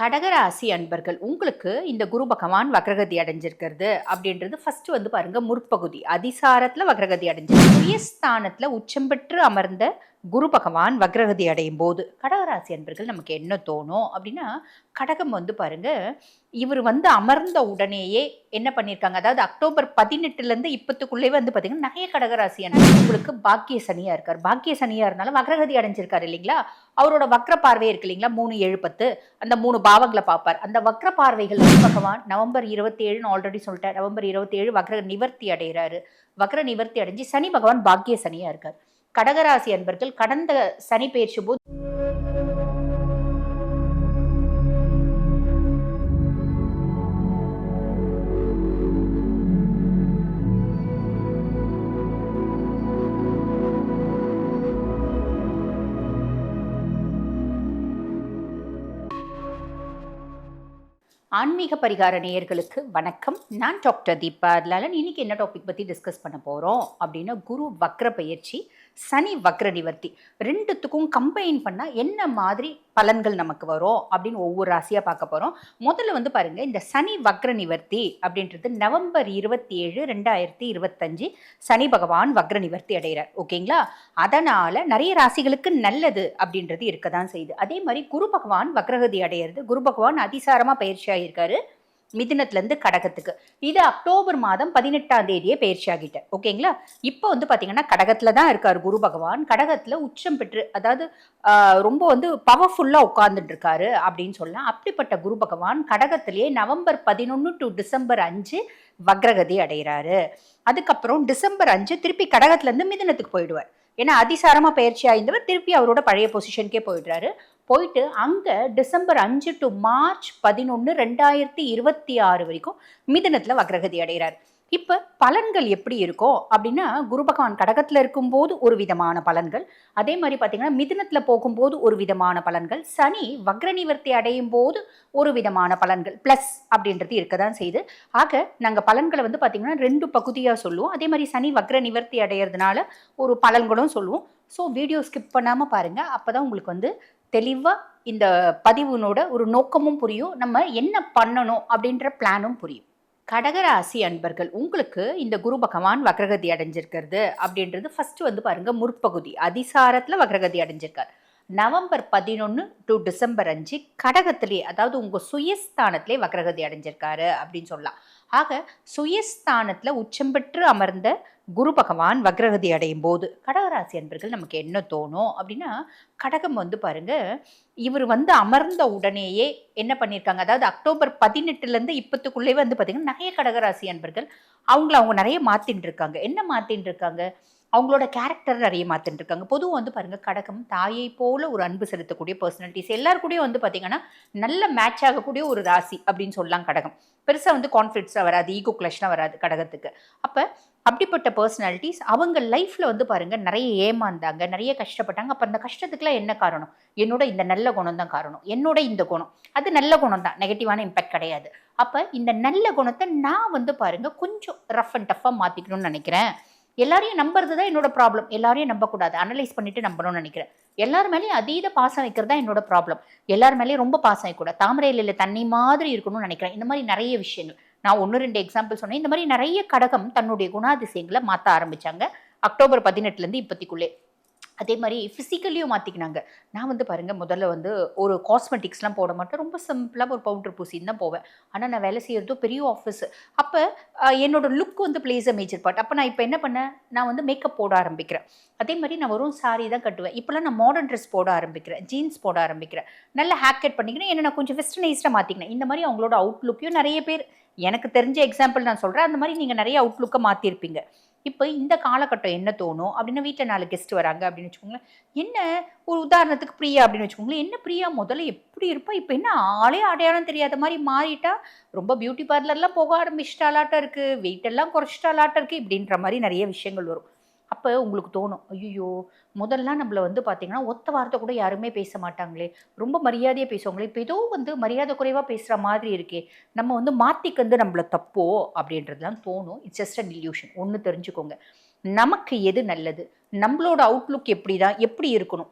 கடகராசி அன்பர்கள் உங்களுக்கு இந்த குரு பகவான் வக்ரகதி அடைஞ்சிருக்கிறது அப்படின்றது ஃபர்ஸ்ட் வந்து பாருங்க முற்பகுதி. அதிசாரத்துல வக்ரகதி அடைஞ்சிருக்கு. சுயஸ்தானத்துல உச்சம் பெற்று அமர்ந்த குரு பகவான் வக்ரகதி அடையும் போது கடகராசி அன்பர்கள் நமக்கு என்ன தோணும் அப்படின்னா கடகம் வந்து பாருங்க இவர் வந்து அமர்ந்த உடனேயே என்ன பண்ணியிருக்காங்க அதாவது அக்டோபர் பதினெட்டுலேருந்து இப்பத்துக்குள்ளேயே இப்பத்துக்குள்ளே வந்து பார்த்தீங்கன்னா நிறைய கடகராசி அன்பர்கள் உங்களுக்கு பாக்கிய சனியாக இருக்கார். பாக்கிய சனியாக இருந்தாலும் வக்ரகதி அடைஞ்சிருக்காரு இல்லைங்களா? அவரோட வக்ர பார்வை இருக்கு இல்லைங்களா? மூணு ஏழு பத்து அந்த மூணு பாவங்களை பார்ப்பார். அந்த வக்ர பார்வைகள் வந்து பகவான் நவம்பர் இருபத்தி ஏழுன்னு ஆல்ரெடி சொல்லிட்டார். நவம்பர் இருபத்தி ஏழு வக்ர நிவர்த்தி அடைகிறாரு. வக்ர நிவர்த்தி அடைஞ்சு சனி பகவான் பாக்கிய சனியாக இருக்கார். கடகராசி அன்பர்கள் கடந்த சனி பயிற்சி போது ஆன்மீக பரிகார நேயர்களுக்கு வணக்கம். நான் டாக்டர் தீபா லாலன் இன்னைக்கு என்ன டாபிக் பற்றி டிஸ்கஸ் பண்ண போகிறோம் அப்படின்னா குரு வக்ர பயிற்சி சனி வக்ர நிவர்த்தி ரெண்டுத்துக்கும் கம்பைன் பண்ணால் என்ன மாதிரி பலன்கள் நமக்கு வரும் அப்படின்னு ஒவ்வொரு ராசியாக பார்க்க போகிறோம் முதல்ல வந்து பாருங்கள் இந்த சனி வக்ர நிவர்த்தி அப்படின்றது நவம்பர் இருபத்தி ஏழு ரெண்டாயிரத்தி இருபத்தஞ்சு சனி பகவான் வக்ர நிவர்த்தி அடைகிறார். ஓகேங்களா? அதனால் நிறைய ராசிகளுக்கு நல்லது அப்படின்றது இருக்க தான் செய்யுது. அதே மாதிரி குரு பகவான் வக்ரகதி அடையிறது. குரு பகவான் அதிசாரமா பயிற்சி மிதினத்துலேருந்து கடகத்துக்கு. இது அக்டோபர் மாதம் பதினெட்டாம் தேதியே பயிற்சி ஆகிட்டார் ஓகேங்களா? இப்போ வந்து பார்த்தீங்கன்னா கடகத்தில் தான் இருக்கார் குரு பகவான். கடகத்தில் உச்சம் பெற்று அதாவது ரொம்ப வந்து பவர்ஃபுல்லாக உட்கார்ந்துட்டு இருக்காரு அப்படின்னு சொல்லலாம். அப்படிப்பட்ட குரு பகவான் கடகத்திலேயே நவம்பர் பதினொன்று டு டிசம்பர் அஞ்சு வக்ரகதி அடைகிறாரு. அதுக்கப்புறம் டிசம்பர் அஞ்சு திருப்பி கடகத்துலேருந்து மிதினத்துக்கு போயிடுவார். ஏன்னா அதிசாரமாக பயிற்சி ஆயிருந்தவர் திருப்பி அவரோட பழைய பொசிஷனுக்கே போயிடுறாரு. போயிட்டு அங்கே டிசம்பர் அஞ்சு டு மார்ச் பதினொன்று ரெண்டாயிரத்தி இருபத்தி ஆறு வரைக்கும் மிதனத்தில் வக்ரகதி அடைகிறார். இப்போ பலன்கள் எப்படி இருக்கோ அப்படின்னா குரு பகவான் கடகத்தில் இருக்கும்போது ஒரு விதமான பலன்கள் அதே மாதிரி பார்த்திங்கன்னா மிதுனத்துல போகும்போது ஒரு விதமான பலன்கள் சனி வக்ர நிவர்த்தி அடையும் போது ஒரு விதமான பலன்கள் ப்ளஸ் அப்படின்றது இருக்க தான் செய்யுது. ஆக நாங்கள் பலன்களை வந்து பார்த்திங்கன்னா ரெண்டு பகுதியாக சொல்லுவோம். அதே மாதிரி சனி வக்ர நிவர்த்தி அடையிறதுனால ஒரு பலன்களும் சொல்லுவோம். ஸோ வீடியோ ஸ்கிப் பண்ணாமல் பாருங்கள் அப்போ தான் உங்களுக்கு வந்து தெளிவாக இந்த பதிவுனோட ஒரு நோக்கமும் புரியும். நம்ம என்ன பண்ணணும் அப்படின்ற பிளானும் புரியும். கடகராசி அன்பர்கள் உங்களுக்கு இந்த குரு பகவான் வக்ரகதி அடைஞ்சிருக்கிறது அப்படின்றது ஃபஸ்ட்டு வந்து பாருங்கள் முற்பகுதி அதிசாரத்தில் வக்ரகதி அடைஞ்சிருக்கார். நவம்பர் பதினொன்று டு டிசம்பர் அஞ்சு கடகத்திலே அதாவது உங்கள் சுயஸ்தானத்திலே வக்ரகதி அடைஞ்சிருக்காரு அப்படின்னு சொல்லலாம். ஆக சுயஸ்தானத்தில் உச்சம் பெற்று அமர்ந்த குரு பகவான் வக்ரகதி அடையும் போது கடகராசி அன்பர்கள் நமக்கு என்ன தோணும் அப்படின்னா கடகம் வந்து பாருங்க இவர் வந்து அமர்ந்த உடனேயே என்ன பண்ணியிருக்காங்க அதாவது அக்டோபர் பதினெட்டுலேருந்து இப்பத்துக்குள்ளே வந்து பார்த்தீங்கன்னா நிறைய கடகராசி அன்பர்கள் அவங்கள அவங்க நிறைய மாற்றின்னு இருக்காங்க. என்ன மாற்றின்னு இருக்காங்க? அவங்களோட கேரக்டர் நிறைய மாற்றிட்டுருக்காங்க இருக்காங்க. பொதுவாக வந்து பாருங்கள் கடகம் தாயை போல ஒரு அன்பு செலுத்தக்கூடிய பர்சனாலிட்டிஸ் எல்லார் வந்து பார்த்திங்கன்னா நல்ல மேட்ச் ஆகக்கூடிய ஒரு ராசி அப்படின்னு சொல்லலாம் கடகம். பெருசாக வந்து கான்ஃபிடன்ஸாக வராது ஈகோ கிளஷ்லாம் வராது கடகத்துக்கு. அப்போ அப்படிப்பட்ட பர்சனாலிட்டிஸ் அவங்க லைஃப்பில் வந்து பாருங்கள் நிறைய ஏமாந்தாங்க நிறைய கஷ்டப்பட்டாங்க. அப்போ அந்த கஷ்டத்துக்குலாம் என்ன காரணம்? என்னோட இந்த நல்ல குணம் தான் காரணம். என்னோட இந்த குணம். அது நல்ல குணம் தான். நெகட்டிவான இம்பேக்ட் கிடையாது. அப்போ இந்த நல்ல குணத்தை நான் வந்து பாருங்க கொஞ்சம் ரஃப் அண்ட் டஃப்பாக மாற்றிக்கணும்னு நினைக்கிறேன். எல்லாரையும் நம்புறது தான் என்னோட ப்ராப்ளம் எல்லாரையும் நம்பக்கூடாது. அனலைஸ் பண்ணிட்டு நம்பணும்னு நினைக்கிறேன். எல்லார் மேலேயும் அதீத பாசம் வைக்கிறது தான் என்னோட ப்ராப்ளம் எல்லார் மேலேயும் ரொம்ப பாசம் வைக்கக்கூடாது. தாமரையில் இல்லை தண்ணி மாதிரி இருக்கணும்னு நினைக்கிறேன். இந்த மாதிரி நிறைய விஷயங்கள். நான் ஒன்று ரெண்டு எக்ஸாம்பிள் சொன்னேன். இந்த மாதிரி நிறைய கடகம் தன்னுடைய குணாதிசயங்களை மாற்ற ஆரம்பித்தாங்க அக்டோபர் பதினெட்டுலேருந்து இப்போத்திக்குள்ளே. அதே மாதிரி ஃபிசிக்கலியும் மாற்றிக்கினாங்க நான் வந்து பாருங்கள் முதல்ல வந்து ஒரு காஸ்மெட்டிக்ஸ்லாம் போட மாட்டேன். ரொம்ப சிம்பிளாக ஒரு பவுடர் பூசின்னு தான் போவேன். ஆனால் நான் வேலை செய்கிறதோ பெரிய ஆஃபீஸ் அப்போ என்னோட லுக் வந்து பிளேஸ் அ மேஜர் பார்ட் அப்போ நான் இப்போ என்ன பண்ணேன்? நான் வந்து மேக்கப் போட ஆரம்பிக்கிறேன். அதே மாதிரி நான் வரும் சாரி தான் கட்டுவேன். இப்போலாம் நான் மாடர்ன் ட்ரெஸ் போட ஆரம்பிக்கிறேன். ஜீன்ஸ் போட ஆரம்பிக்கிறேன். நல்ல ஹேர் கட் பண்ணிக்கிறேன் என்ன நான் கொஞ்சம் வெஸ்டர்னைஸ்டாக மாற்றிக்கினேன் இந்த மாதிரி அவங்களோட அவுட்லுக்கையும் நிறைய பேர் எனக்கு தெரிஞ்ச எக்ஸாம்பிள் நான் சொல்கிறேன் அந்த மாதிரி நீங்கள் நிறைய அவுட்லுக்கை மாற்றிருப்பீங்க இப்போ இந்த காலகட்டம் என்ன தோணும்? அப்படின்னா வீட்டில் நாலு கெஸ்ட் வராங்க அப்படின்னு வச்சுக்கோங்களேன். என்ன ஒரு உதாரணத்துக்கு பிரியா அப்படின்னு வச்சுக்கோங்களேன். என்ன பிரியா? முதல்ல எப்படி இருப்பா? இப்போ என்ன ஆளே அடையாளம் தெரியாத மாதிரி மாறிட்டா? ரொம்ப பியூட்டி பார்லர்லாம் போக ஆரம்பிச்சிட்டாலாட்டம் இருக்குது வெயிட்டெல்லாம் குறைச்சிட்டாலாட்டம் இருக்குது இப்படின்ற மாதிரி நிறைய விஷயங்கள் வரும். அப்போ உங்களுக்கு தோணும் ஐயோ முதல்லாம் நம்மள வந்து பார்த்தீங்கன்னா ஒத்த வார்த்தை கூட யாருமே பேச மாட்டாங்களே. ரொம்ப மரியாதையாக பேசுவாங்களே. இப்போ ஏதோ வந்து மரியாதை குறைவாக பேசுகிற மாதிரி இருக்கே. நம்ம வந்து மாற்றிக்கந்து நம்மள தப்போ? அப்படின்றதுலாம் தோணும். இட்ஸ் ஜஸ்ட் அ டில்யூஷன் ஒன்று தெரிஞ்சுக்கோங்க. நமக்கு எது நல்லது? நம்மளோட அவுட்லுக் எப்படி தான் எப்படி இருக்கணும்?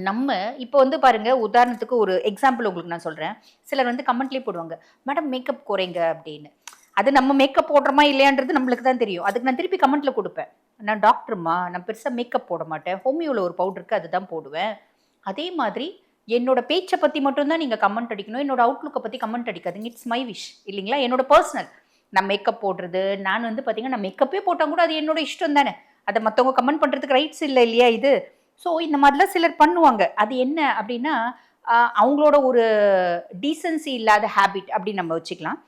நம்ம இப்போ வந்து பாருங்க உதாரணத்துக்கு ஒரு எக்ஸாம்பிள் உங்களுக்கு நான் சொல்கிறேன் சிலர் வந்து கமெண்ட்லேயே போடுவாங்க மேடம் மேக்கப் குறைங்க அப்படின்னு. அது நம்ம மேக்கப் போடுறோமா இல்லையான்றது நம்மளுக்கு தான் தெரியும். அதுக்கு நான் திருப்பி கமெண்ட்டில் கொடுப்பேன். நான் டாக்டர்மா நான் பெருசாக மேக்கப் போட மாட்டேன். ஹோமியோவில் ஒரு பவுடருக்கு அதுதான் போடுவேன். அதே மாதிரி என்னோட பேச்சை பற்றி மட்டும்தான் நீங்கள் கமெண்ட் அடிக்கணும். என்னோட அவுட்லுக்கை பற்றி கமெண்ட் அடிக்காதுங்க. இட்ஸ் மை விஷ் இல்லைங்களா? என்னோட பர்சனல் நான் மேக்கப் போடுறது நான் வந்து பார்த்தீங்கன்னா நான் மேக்கப்பே போட்டால் கூட அது என்னோட இஷ்டம் தானே. அதை மற்றவங்க கமெண்ட் பண்ணுறதுக்கு ரைட்ஸ் இல்லை இல்லையா இது? ஸோ இந்த மாதிரிலாம் சிலர் பண்ணுவாங்க. அது என்ன அப்படின்னா அவங்களோட ஒரு டீசன்சி இல்லாத ஹேபிட் அப்படின்னு நம்ம வச்சுக்கலாம்.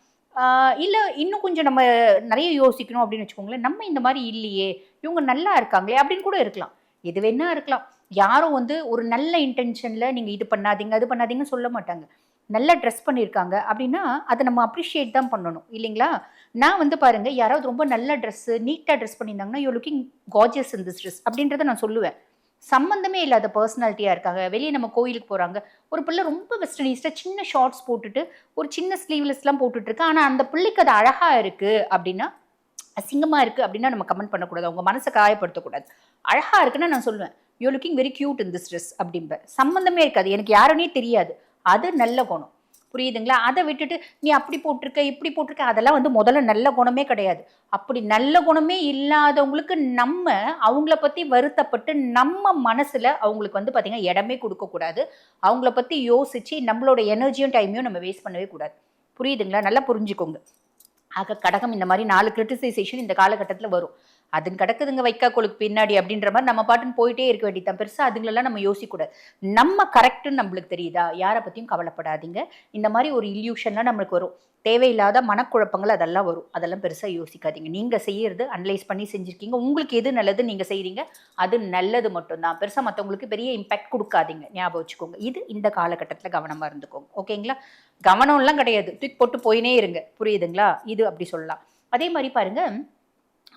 இல்லை இன்னும் கொஞ்சம் நம்ம நிறைய யோசிக்கணும் அப்படின்னு வச்சுக்கோங்களேன். நம்ம இந்த மாதிரி இல்லையே. இவங்க நல்லா இருக்காங்களே அப்படின்னு கூட இருக்கலாம். எது வேணா இருக்கலாம். யாரும் வந்து ஒரு நல்ல இன்டென்ஷனில் நீங்கள் இது பண்ணாதீங்க அது பண்ணாதீங்கன்னு சொல்ல மாட்டாங்க. நல்லா ட்ரெஸ் பண்ணியிருக்காங்க அப்படின்னா அதை நம்ம அப்ரிஷியேட் தான் பண்ணணும் இல்லைங்களா? நான் வந்து பாருங்க யாராவது ரொம்ப நல்ல ட்ரெஸ்ஸு நீட்டாக ட்ரெஸ் பண்ணியிருந்தாங்கன்னா you looking gorgeous in this dress அப்படின்றத நான் சொல்லுவேன். சம்மந்தமே இல்லாத பர்சனாலிட்டியாக இருக்காங்க. வெளியே நம்ம கோயிலுக்கு போகிறாங்க ஒரு பிள்ளை ரொம்ப வெஸ்டர்னீஸ்டாக சின்ன ஷார்ட்ஸ் போட்டுட்டு ஒரு சின்ன ஸ்லீவ்லெஸ்லாம் போட்டுட்ருக்கு ஆனால் அந்த பிள்ளைக்கு அது அழகாக இருக்குது அப்படின்னா அசிங்கமாக இருக்குது அப்படின்னா நம்ம கமெண்ட் பண்ணக்கூடாது. அவங்க மனசை காயப்படுத்தக்கூடாது. அழகாக இருக்குன்னா நான் சொல்லுவேன். You looking very cute in this dress அப்படிம்ப சம்மந்தமே இருக்காது. எனக்கு யாருன்னே தெரியாது. அது நல்ல குணம். புரியுதுங்களா? அதை விட்டுட்டு நீ அப்படி போட்டிருக்க இப்படி போட்டிருக்க அதெல்லாம் வந்து முதல்ல நல்ல குணமே கிடையாது. அப்படி நல்ல குணமே இல்லாதவங்களுக்கு நம்ம அவங்கள பற்றி வருத்தப்பட்டு நம்ம மனசில் அவங்களுக்கு வந்து பார்த்திங்கன்னா இடமே கொடுக்கக்கூடாது. அவங்கள பற்றி யோசித்து நம்மளோட எனர்ஜியும் டைமையும் நம்ம வேஸ்ட் பண்ணவே கூடாது. புரியுதுங்களா? நல்லா புரிஞ்சுக்கோங்க. ஆக கடகம் இந்த மாதிரி நாலு கிரிட்டிசைசேஷன் இந்த காலகட்டத்தில் வரும். அதுங்க கிடக்குதுங்க வைக்கா கொழுக்கு பின்னாடி அப்படின்ற மாதிரி நம்ம பாட்டுன்னு போயிட்டே இருக்க வேண்டியதான் பெருசாக அதுங்களெல்லாம் நம்ம யோசிக்கக்கூடாது நம்ம கரெக்டுன்னு நம்மளுக்கு தெரியுதா? யாரை பற்றியும் கவலைப்படாதீங்க. இந்த மாதிரி ஒரு இல்யூஷன்லாம் நம்மளுக்கு வரும். தேவையில்லாத மனக்குழப்பங்கள் அதெல்லாம் வரும். அதெல்லாம் பெருசாக யோசிக்காதீங்க. நீங்கள் செய்யறது அனலைஸ் பண்ணி செஞ்சுருக்கீங்க. உங்களுக்கு எது நல்லது நீங்கள் செய்கிறீங்க அது நல்லது மட்டும்தான். பெருசாக மற்றவங்களுக்கு பெரிய இம்பேக்ட் கொடுக்காதீங்க. ஞாபகம் வச்சுக்கோங்க. இது இந்த காலகட்டத்தில் கவனமாக இருந்துக்கோங்க. ஓகேங்களா? கவனம்லாம் கிடையாது. தூக்கி போட்டு போயினே இருங்க. புரியுதுங்களா? இது அப்படி சொல்லலாம். அதே மாதிரி பாருங்க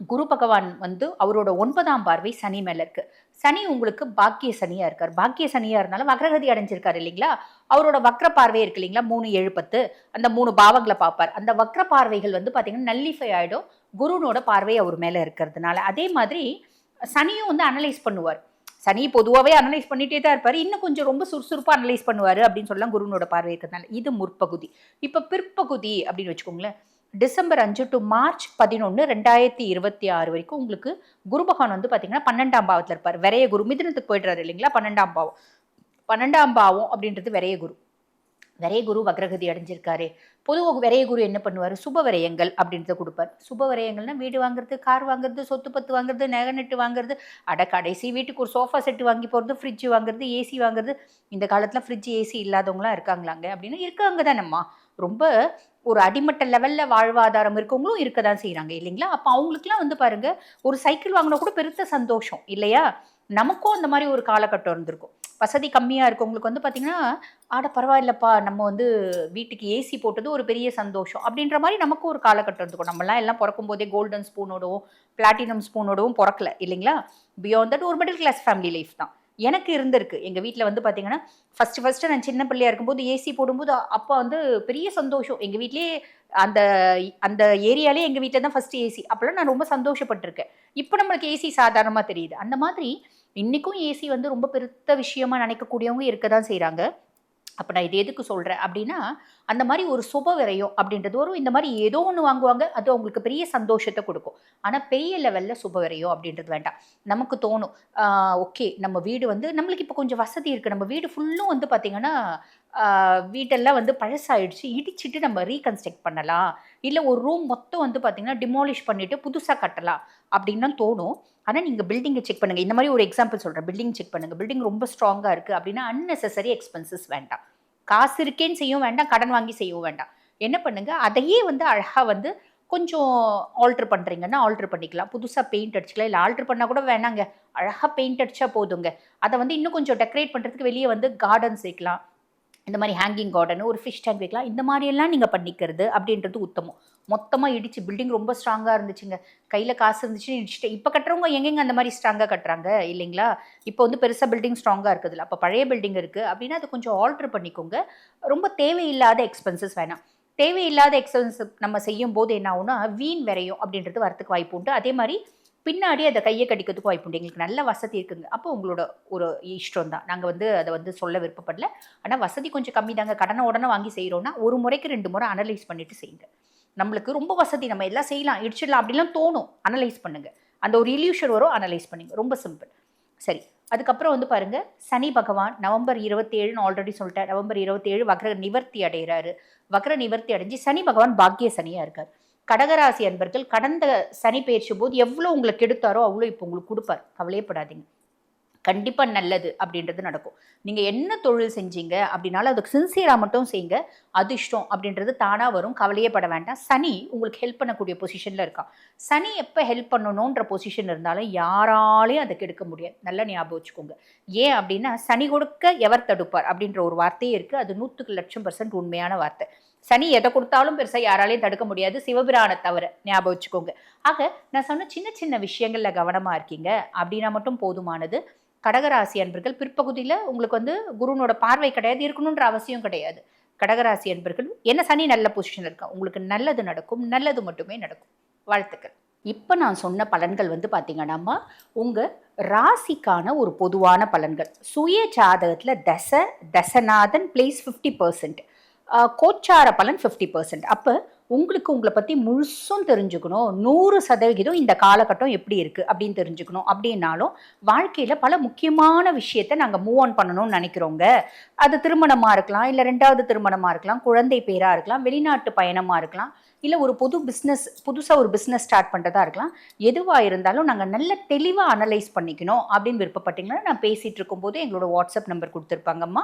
குரு பகவான் வந்து அவரோட ஒன்பதாம் பார்வை சனி மேல இருக்கு. சனி உங்களுக்கு பாக்கிய சனியா இருக்கார். பாக்கிய சனியா இருந்தாலும் வக்ரகதி அடைஞ்சிருக்காரு இல்லைங்களா? அவரோட வக்ர பார்வை இருக்கு இல்லைங்களா? மூணு ஏழு பத்து. அந்த மூணு பாவங்களை பார்ப்பார். அந்த வக்ர பார்வைகள் வந்து பாத்தீங்கன்னா நல்லிஃபை ஆயிடும். குருனோட பார்வை அவர் மேல இருக்கிறதுனால. அதே மாதிரி சனியும் வந்து அனலைஸ் பண்ணுவார். சனி பொதுவாகவே அனலைஸ் பண்ணிட்டே தான் இருப்பார். இன்னும் கொஞ்சம் ரொம்ப சுறுசுறுப்பாக அனலைஸ் பண்ணுவார் அப்படின்னு சொல்லலாம் குருனோட பார்வை இருக்கிறதுனால. இது முற்பகுதி. இப்போ பிற்பகுதி அப்படின்னு வச்சுக்கோங்களேன். டிசம்பர் அஞ்சு டு மார்ச் பதினொன்று ரெண்டாயிரத்தி இருபத்தி ஆறு வரைக்கும் உங்களுக்கு குரு பகவான் வந்து பார்த்தீங்கன்னா பன்னெண்டாம் பாவத்தில் இருப்பார். விரைய குரு. மிதினத்துக்கு போயிடுறாரு இல்லைங்களா? பன்னெண்டாம் பாவம். பன்னெண்டாம் பாவம் அப்படின்றது விரைய குரு. விரைய குரு வக்ரகதி அடைஞ்சிருக்காரு. பொதுவாக விரைய குரு என்ன பண்ணுவார்? சுப விரயங்கள் அப்படின்றத கொடுப்பார். சுப விரயங்கள்னா வீடு வாங்குறது கார் வாங்குறது சொத்து பத்து வாங்குறது நகை நெட்டு வாங்குறது அட கடைசி வீட்டுக்கு ஒரு சோஃபா செட்டு வாங்கி போகிறது ஃப்ரிட்ஜ் வாங்குறது ஏசி வாங்குறது. இந்த காலத்தில் ஃப்ரிட்ஜ் ஏசி இல்லாதவங்களாம் இருக்காங்களாங்க அப்படின்னு இருக்காங்க தானம்மா. ரொம்ப ஒரு அடிமட்ட லெவலில் வாழ்வாதாரம் இருக்கவங்களும் இருக்க தான் செய்கிறாங்க இல்லைங்களா? அப்போ அவங்களுக்குலாம் வந்து பாருங்கள் ஒரு சைக்கிள் வாங்கினா கூட பெருத்த சந்தோஷம் இல்லையா? நமக்கும் அந்த மாதிரி ஒரு காலகட்டம் இருந்திருக்கும். வசதி கம்மியாக இருக்கவங்களுக்கு வந்து பார்த்திங்கன்னா ஆட பரவாயில்லப்பா நம்ம வந்து வீட்டுக்கு ஏசி போட்டது ஒரு பெரிய சந்தோஷம். அப்படின்ற மாதிரி நமக்கும் ஒரு காலகட்டம் இருந்துக்கும். நம்மளாம் எல்லாம் பிறக்கும் போதே கோல்டன் ஸ்பூனோடவும் பிளாட்டினம் ஸ்பூனோடவும் பிறக்கல இல்லைங்களா? பியாண்ட் தட் ஒரு மிடில் கிளாஸ் ஃபேமிலி லைஃப் தான். எனக்கு இருந்திருக்கு. எங்கள் வீட்டில் வந்து பார்த்தீங்கன்னா ஃபஸ்ட்டு ஃபஸ்ட்டு நான் சின்ன பிள்ளையாக இருக்கும்போது ஏசி போடும்போது அப்போ வந்து பெரிய சந்தோஷம். எங்கள் வீட்லேயே அந்த அந்த ஏரியாலே எங்கள் வீட்டில் தான் ஃபஸ்ட்டு ஏசி அப்போல்லாம் நான் ரொம்ப சந்தோஷப்பட்டிருக்கேன். இப்போ நம்மளுக்கு ஏசி சாதாரணமாக தெரியுது. அந்த மாதிரி இன்றைக்கும் ஏசி வந்து ரொம்ப பெருத்த விஷயமாக நினைக்கக்கூடியவங்க இருக்க தான் செய்கிறாங்க அப்போ நான் இது எதுக்கு சொல்கிறேன் அப்படின்னா அந்த மாதிரி ஒரு சுப விரையும் அப்படின்றது வரும் இந்த மாதிரி ஏதோ ஒன்று வாங்குவாங்க அது அவங்களுக்கு பெரிய சந்தோஷத்தை கொடுக்கும். ஆனால் பெரிய லெவலில் சுப விரையும் அப்படின்றது வேண்டாம். நமக்கு தோணும் ஓகே நம்ம வீடு வந்து நம்மளுக்கு இப்போ கொஞ்சம் வசதி இருக்குது நம்ம வீடு ஃபுல்லும் வந்து பார்த்திங்கன்னா வீட்டெல்லாம் வந்து பழசாயிடுச்சு. இடிச்சிட்டு நம்ம ரீகன்ஸ்ட்ரக்ட் பண்ணலாம். இல்லை ஒரு ரூம் மொத்தம் வந்து பார்த்திங்கன்னா டிமாலிஷ் பண்ணிவிட்டு புதுசாக கட்டலாம் அப்படின்னு தோணும். ஆனால் நீங்கள் பில்டிங்கை செக் பண்ணுங்கள் இந்த மாதிரி ஒரு எக்ஸாம்பிள் சொல்கிறேன் பில்டிங் செக் பண்ணுங்கள் பில்டிங் ரொம்ப ஸ்ட்ராங்காக இருக்குது அப்படின்னா unnecessary எக்ஸ்பென்சஸ் வேண்டாம். காசு இருக்கேன்னு செய்யவும் வேண்டாம். கடன் வாங்கி செய்யவும் வேண்டாம். என்ன பண்ணுங்கள் அதையே வந்து அழகாக வந்து கொஞ்சம் ஆல்ட்ரு பண்ணுறீங்கன்னா ஆல்ட்ரு பண்ணிக்கலாம். புதுசாக பெயிண்ட் அடிச்சுக்கலாம். இல்லை ஆல்ட்ரு பண்ணால் கூட வேணாங்க. அழகாக பெயிண்ட் அடித்தா போதுங்க. அதை வந்து இன்னும் கொஞ்சம் டெக்கரேட் பண்ணுறதுக்கு வெளியே வந்து கார்டன் சேர்க்கலாம் இந்த மாதிரி ஹேங்கிங் கார்டன் ஒரு ஃபிஷ் டேங்க் வைக்கலாம். இந்த மாதிரியெல்லாம் நீங்கள் பண்ணிக்கிறது அப்படின்றது உத்தமம். மொத்தமாக இடிச்சு பில்டிங் ரொம்ப ஸ்ட்ராங்காக இருந்துச்சுங்க. கையில் காசு இருந்துச்சுன்னு இடிச்சுட்டு இப்போ கட்டுறவங்க எங்கெங்க அந்த மாதிரி ஸ்ட்ராங்காக கட்டுறாங்க இல்லைங்களா? இப்போ வந்து பெருசாக பில்டிங் ஸ்ட்ராங்காக இருக்குதுல்ல. அப்போ பழைய பில்டிங் இருக்குது அப்படின்னா அது கொஞ்சம் ஆல்ட்ரு பண்ணிக்கோங்க. ரொம்ப தேவையில்லாத எக்ஸ்பென்சஸ் வேணாம். தேவையில்லாத எக்ஸ்பென்ஸ் நம்ம செய்யும் போது என்ன ஆகும்னா வீண் விரையும் அப்படின்றது வரத்துக்கு வாய்ப்பு உண்டு. அதே மாதிரி பின்னாடி அதை கையை கடிக்கிறதுக்கும் வாய்ப்பு உண்டு. எங்களுக்கு நல்ல வசதி இருக்குங்க. அப்போ உங்களோட ஒரு இஷ்டம் தான் நாங்கள் வந்து அதை வந்து சொல்ல விருப்பப்படல. ஆனால் வசதி கொஞ்சம் கம்மி தாங்க கடனை உடனே வாங்கி செய்கிறோன்னா ஒரு முறைக்கு ரெண்டு முறை அனலைஸ் பண்ணிட்டு செய்யுங்க. நம்மளுக்கு ரொம்ப வசதி. நம்ம எல்லாம் செய்யலாம் இடிச்சிடலாம் அப்படிலாம் தோணும். அனலைஸ் பண்ணுங்கள் அந்த ஒரு இல்யூஷன் வரும் அனலைஸ் பண்ணுங்க. ரொம்ப சிம்பிள் சரி. அதுக்கப்புறம் வந்து பாருங்கள் சனி பகவான் நவம்பர் இருபத்தேழுன்னு ஆல்ரெடி சொல்லிட்டேன் நவம்பர் இருபத்தேழு வக்ர நிவர்த்தி அடைகிறாரு. வக்ர நிவர்த்தி அடைஞ்சு சனி பகவான் பாக்கிய சனியாக இருக்கார். கடகராசி அன்பர்கள் கடந்த சனி பயிற்சி போது எவ்வளோ உங்களுக்கு எடுத்தாரோ அவ்வளோ இப்போ உங்களுக்கு கொடுப்பார். கவலையப்படாதீங்க. கண்டிப்பாக நல்லது அப்படின்றது நடக்கும். நீங்கள் என்ன தொழில் செஞ்சீங்க அப்படின்னாலும் அதுக்கு சின்சியராக மட்டும் செய்யுங்க. அதிர்ஷ்டம் அப்படின்றது தானாக வரும். கவலையே பட வேண்டாம். சனி உங்களுக்கு ஹெல்ப் பண்ணக்கூடிய பொசிஷனில் இருக்கான். சனி எப்போ ஹெல்ப் பண்ணணுன்ற பொசிஷன் இருந்தாலும் யாராலையும் அதை கெடுக்க முடியாது. நல்லா ஞாபகம் வச்சுக்கோங்க. ஏன் அப்படின்னா சனி கொடுக்க எவர் தடுப்பார் அப்படின்ற ஒரு வார்த்தையே இருக்குது அது நூற்றுக்கு லட்சம் பர்சன்ட் உண்மையான வார்த்தை. சனி எதை கொடுத்தாலும் பெருசாக யாராலையும் தடுக்க முடியாது. சிவபிரானை தவிர ஞாபகம் வச்சுக்கோங்க. ஆக நான் சொன்ன சின்ன சின்ன விஷயங்களில் கவனமாக இருக்கீங்க. அப்படின்னா மட்டும் போதுமானது. கடகராசி அன்பர்கள் பிற்பகுதியில் உங்களுக்கு வந்து குருனோட பார்வை கிடையாது. இருக்கணுன்ற அவசியம் கிடையாது. கடகராசி அன்பர்கள் என்ன சனி நல்ல பொசிஷன் இருக்கா? உங்களுக்கு நல்லது நடக்கும். நல்லது மட்டுமே நடக்கும். வாழ்த்துக்கள். இப்போ நான் சொன்ன பலன்கள் வந்து பார்த்தீங்கன்னா உங்கள் ராசிக்கான ஒரு பொதுவான பலன்கள். சுய ஜாதகத்தில் தச தசநாதன் பிளேஸ் ஃபிஃப்டி பர்சன்ட் கோச்சார பலன் ஃபிஃப்டி பர்சன்ட் அப்போ உங்களுக்கு உங்களை பற்றி முழுசும் தெரிஞ்சுக்கணும். நூறு சதவிகிதம் இந்த காலகட்டம் எப்படி இருக்குது அப்படின்னு தெரிஞ்சுக்கணும். அப்படின்னாலும் வாழ்க்கையில் பல முக்கியமான விஷயத்த நாங்கள் மூவ் ஆன் பண்ணணும்னு நினைக்கிறோங்க. அது திருமணமாக இருக்கலாம் இல்லை ரெண்டாவது திருமணமாக இருக்கலாம் குழந்தை பேராக இருக்கலாம் வெளிநாட்டு பயணமாக இருக்கலாம் இல்லை ஒரு புது பிஸ்னஸ் புதுசாக ஒரு பிஸ்னஸ் ஸ்டார்ட் பண்ணுறதா இருக்கலாம். எதுவாக இருந்தாலும் நாங்கள் நல்ல தெளிவாக அனலைஸ் பண்ணிக்கணும் அப்படின்னு விருப்பப்பட்டீங்கன்னா நான் பேசிகிட்டு இருக்கும்போது எங்களோட வாட்ஸ்அப் நம்பர் கொடுத்துருப்பாங்கம்மா.